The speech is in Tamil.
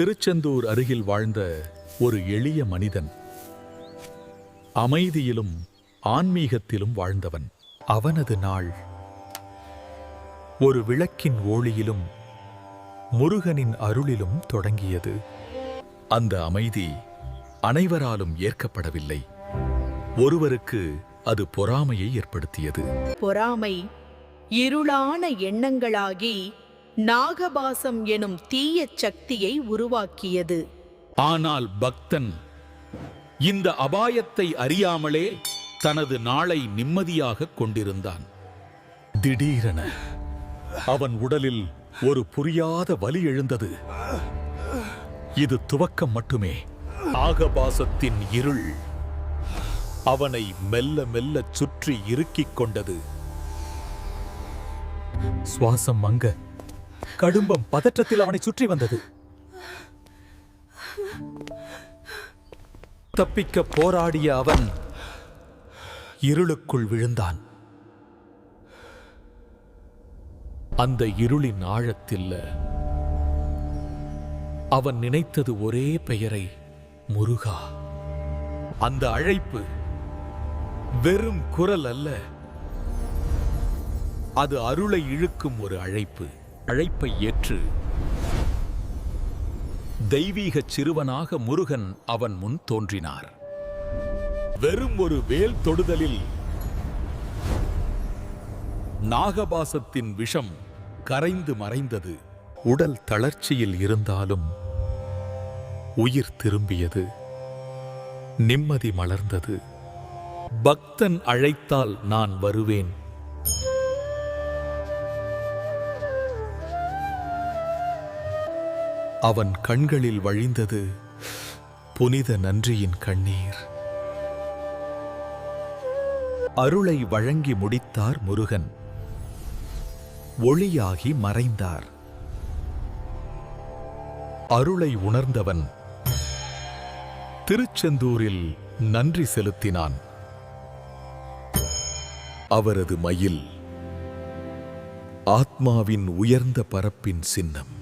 திருச்செந்தூர் அருகில் வாழ்ந்த ஒரு எளிய மனிதன். அமைதியிலும் ஆன்மீகத்திலும் வாழ்ந்தவன். அவனது நாள். ஒரு விளக்கின் ஒளியிலும் முருகனின் அருளிலும் தொடங்கியது. அந்த அமைதி அனைவராலும் ஏற்கப்படவில்லை. ஒருவருக்கு அது பொறாமையை ஏற்படுத்தியது. பொறாமை இருளான எண்ணங்களாகி நாகபாசம் எனும் தீய சக்தியை உருவாக்கியது. ஆனால் பக்தன் இந்த அபாயத்தை அறியாமலே தனது நாளை நிம்மதியாக கொண்டிருந்தான். திடீரென அவன் உடலில் ஒரு புரியாத வலி எழுந்தது. இது துவக்கம் மட்டுமே. ஆகபாசத்தின் இருள் அவனை மெல்ல மெல்ல சுற்றி இறுக்கிக் கொண்டது. சுவாசம் மங்க கடும்பம் பதற்றத்தில் அவனை சுற்றி வந்தது. தப்பிக்க போராடிய அவன் இருளுக்குள் விழுந்தான். அந்த இருளின் ஆழத்தில் அவன் நினைத்தது ஒரே பெயரை முருகா. அந்த அழைப்பு வெறும் குரல் அல்ல அது அருளை இழுக்கும் ஒரு அழைப்பு. அழைப்பை ஏற்று தெய்வீகச் சிறுவனாக முருகன் அவன் முன் தோன்றினார். வெறும் ஒரு வேல் தொடுதலில் நாகபாசத்தின் விஷம் கரைந்து மறைந்தது. உடல் தளர்ச்சியில் இருந்தாலும் உயிர் திரும்பியது. நிம்மதி மலர்ந்தது. பக்தன் அழைத்தால் நான் வருவேன். அவன் கண்களில் வழிந்தது புனித நன்றியின் கண்ணீர். அருளை வழங்கி முடித்தார் முருகன். ஒளியாகி மறைந்தார். அருளை உணர்ந்தவன் திருச்செந்தூரில் நன்றி செலுத்தினான். அவரது மயில் ஆத்மாவின் உயர்ந்த பரப்பின் சின்னம்.